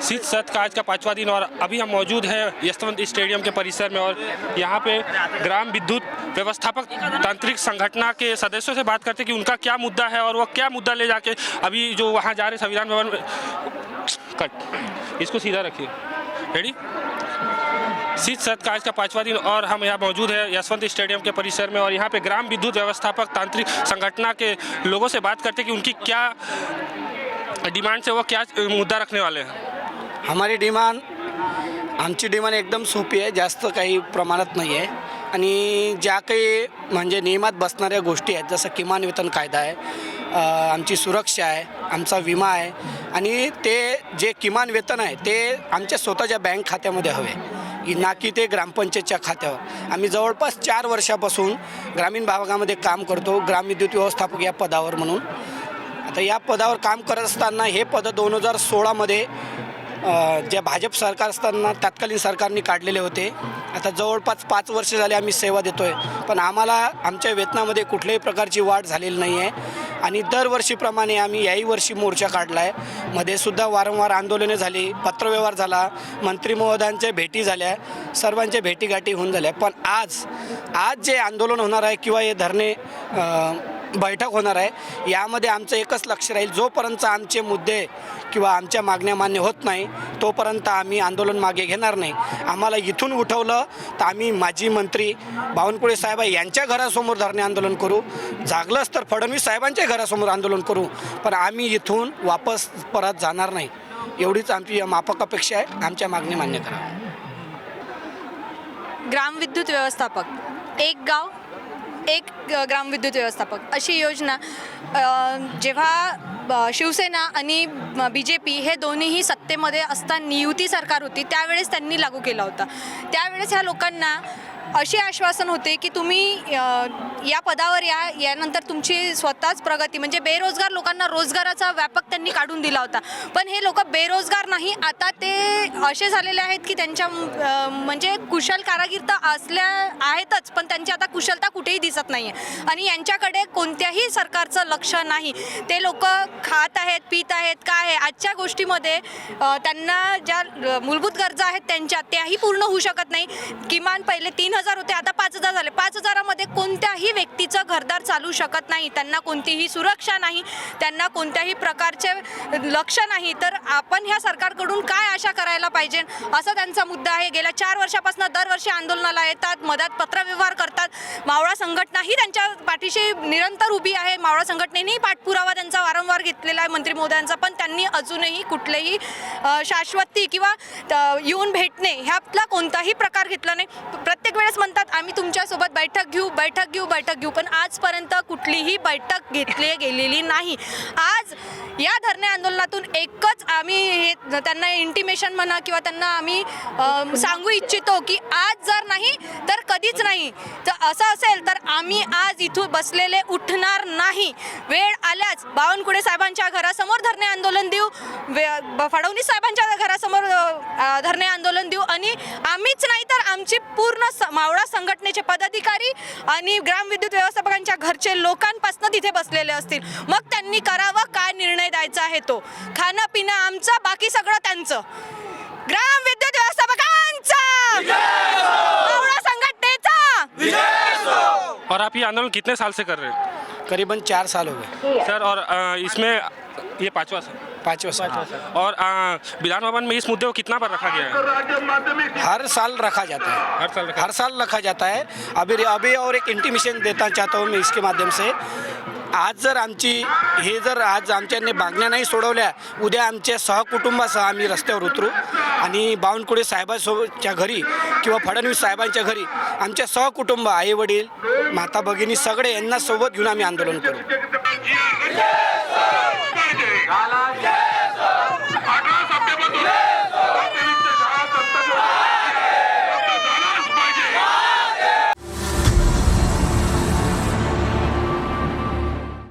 शीत सत्र का आज का पाँचवा दिन और अभी हम मौजूद हैं यशवंत स्टेडियम के परिसर में और यहाँ पे ग्राम विद्युत व्यवस्थापक तांत्रिक संगठना के सदस्यों से बात करते कि उनका क्या मुद्दा है और वो क्या मुद्दा ले जाके अभी जो वहाँ जा रहे संविधान भवन में कट। इसको सीधा रखिए। रेडी शीत सत्र का आज का पाँचवा दिन और हम यहाँ मौजूद है यशवंत स्टेडियम के परिसर में और यहाँ पे ग्राम विद्युत व्यवस्थापक तांत्रिक संगठना के लोगों से बात करते कि उनकी क्या डिमांड से वो क्या मुद्दा रखने वाले हैं। हमारी डिमांड आमची डिमांड एकदम सोपी आहे जास्त काही प्रमाणात नाही आहे. आणि ज्या काही म्हणजे नियमात बसणाऱ्या गोष्टी आहेत जसं किमान वेतन कायदा आहे आमची सुरक्षा आहे आमचा विमा आहे आणि ते जे किमान वेतन आहे ते आमच्या स्वतःच्या बँक खात्यामध्ये हवे. की ना की ते ग्रामपंचायतच्या खात्यावर. आम्ही जवळपास चार वर्षापासून ग्रामीण भागामध्ये काम करतो ग्रामविद्युत व्यवस्थापक या पदावर म्हणून. आता या पदावर काम करत असताना हे पद दोन हजार सोळामध्ये जे भाजप सरकार असताना तत्कालीन सरकारने काढलेले होते. आता जवळपास पाच वर्ष झाले आम्ही सेवा देतो आहे पण आम्हाला आमच्या वेतनामध्ये कुठल्याही प्रकारची वाढ झालेली नाही आहे आणि दरवर्षीप्रमाणे आम्ही याही वर्षी मोर्चा काढला आहे मध्येसुद्धा वारंवार आंदोलने झाली पत्रव्यवहार झाला मंत्री महोदयांच्या भेटी झाल्या सर्वांच्या भेटीगाठी होऊन झाल्या. पण आज आज जे आंदोलन होणार आहे किंवा हे धरणे बैठक होणार आहे. यामध्ये आमचं एकच लक्ष राहील जोपर्यंत आमचे मुद्दे किंवा आमच्या मागण्या मान्य होत नाही तोपर्यंत आम्ही आंदोलन मागे घेणार नाही. आम्हाला इथून उठवलं तर आम्ही माजी मंत्री बावनकुळे साहेब यांच्या घरासमोर धरणे आंदोलन करू. जागलंच तर फडणवीस साहेबांच्या घरासमोर आंदोलन करू. पण आम्ही इथून वापस परत जाणार नाही. एवढीच आमची माफक अपेक्षा आहे. आमच्या मागणी मान्य करा. ग्रामविद्युत व्यवस्थापक एक गाव एक ग्राम ग्रामविद्युत व्यवस्थापक अशी योजना जेव्हा शिवसेना आणि बी जे पी हे दोन्हीही सत्तेमध्ये असताना युती सरकार होती त्यावेळेस त्यांनी लागू केला होता. त्यावेळेस ह्या लोकांना असे आश्वासन होते की तुम्ही या पदावर या यानंतर तुमची स्वतःच प्रगती म्हणजे बेरोजगार लोकांना रोजगाराचा व्यापक त्यांनी काढून दिला होता. पण हे लोक बेरोजगार नाही आता ते असे झालेले आहेत की त्यांच्या म्हणजे कुशल कारागीर तर असल्या आहेतच पण त्यांची आता कुशलता कुठेही दिसत नाही आहे आणि यांच्याकडे कोणत्याही सरकारचं लक्ष नाही. ते लोक खात आहेत पित आहेत काय आहे आजच्या गोष्टीमध्ये त्यांना ज्या मूलभूत गरजा आहेत त्यांच्या त्याही पूर्ण होऊ शकत नाही. किमान पहिले तीन हजार होते आता पाच हजार झाले. पाच हजारामध्ये कोणत्याही व्यक्तीचं घरदार चालू शकत नाही. त्यांना कोणतीही सुरक्षा नाही. त्यांना कोणत्याही प्रकारचे लक्ष नाही. तर आपण ह्या सरकारकडून काय आशा करायला पाहिजे? असा त्यांचा मुद्दा आहे. गेल्या चार वर्षापासून दरवर्षी आंदोलनाला येतात मधात पत्रव्यवहार करतात. मावळा संघटनाही त्यांच्या पाठीशी निरंतर उभी आहे. मावळा संघटनेनेही पाठपुरावा त्यांचा वारंवार घेतलेला आहे मंत्री महोदयांचा पण त्यांनी अजूनही कुठलेही शाश्वती किंवा येऊन भेटणे ह्यातला कोणताही प्रकार घेतला नाही. प्रत्येक वेळेस म्हणतात आम्ही तुमच्यासोबत बैठक घेऊ बैठक घेऊ बैठक घेऊ. पण आजपर्यंत कुठलीही बैठक घेतली गेलेली नाही. आज या धरणे आंदोलनातून एकच आम्ही हे त्यांना इंटिमेशन म्हणा किंवा त्यांना आम्ही सांगू इच्छितो की आज जर नाही तर कधीच नाही. तर असं असेल तर आम्ही आज इथून बसलेले उठणार नाही. वेळ आल्याच बावनकुळे साहेबांच्या घरासमोर धरणे आंदोलन देऊ. ब- फडणवीस साहेबांच्या धरणे आंदोलन देऊ. आणि आम्हीच नाही तर आमची पूर्ण स- मावळा संघटनेचे पदाधिकारी आणि ग्रामविद्युत व्यवस्थापकांच्या घरचे लोकांपासून तिथे बसलेले असतील. मग त्यांनी करावं काय निर्णय द्यायचा आहे तो? खाणं पिणं आमचं बाकी सगळं त्यांचं. ग्राम विद्युत व्यवस्थापकांचा! मावळा संघटनेचा! और आप ये आंदोलन कितने साल से कर रहे हैं? करीबन चार साल हो गए। सर और इसमें ये पाँचवा सर पाँचवें साल। और विधान भवन में इस मुद्दे को कितना बार रखा गया है? हर साल रखा जाता है। हर साल रखा हर साल रखा जाता है। अभी अभी और एक इंटिमेशन देना चाहता हूँ मैं इसके माध्यम से। आज जर आमची हे जर आज आमच्याने मागण्या नाही सोडवल्या उद्या आमच्या सहकुटुंबासह आम्ही रस्त्यावर उतरू आणि बावनकुळे साहेबांसोबतच्या घरी किंवा फडणवीस साहेबांच्या घरी आमच्या सहकुटुंब आई वडील माता भगिनी सगळे यांना सोबत घेऊन आम्ही आंदोलन करू. Gala. Yeah.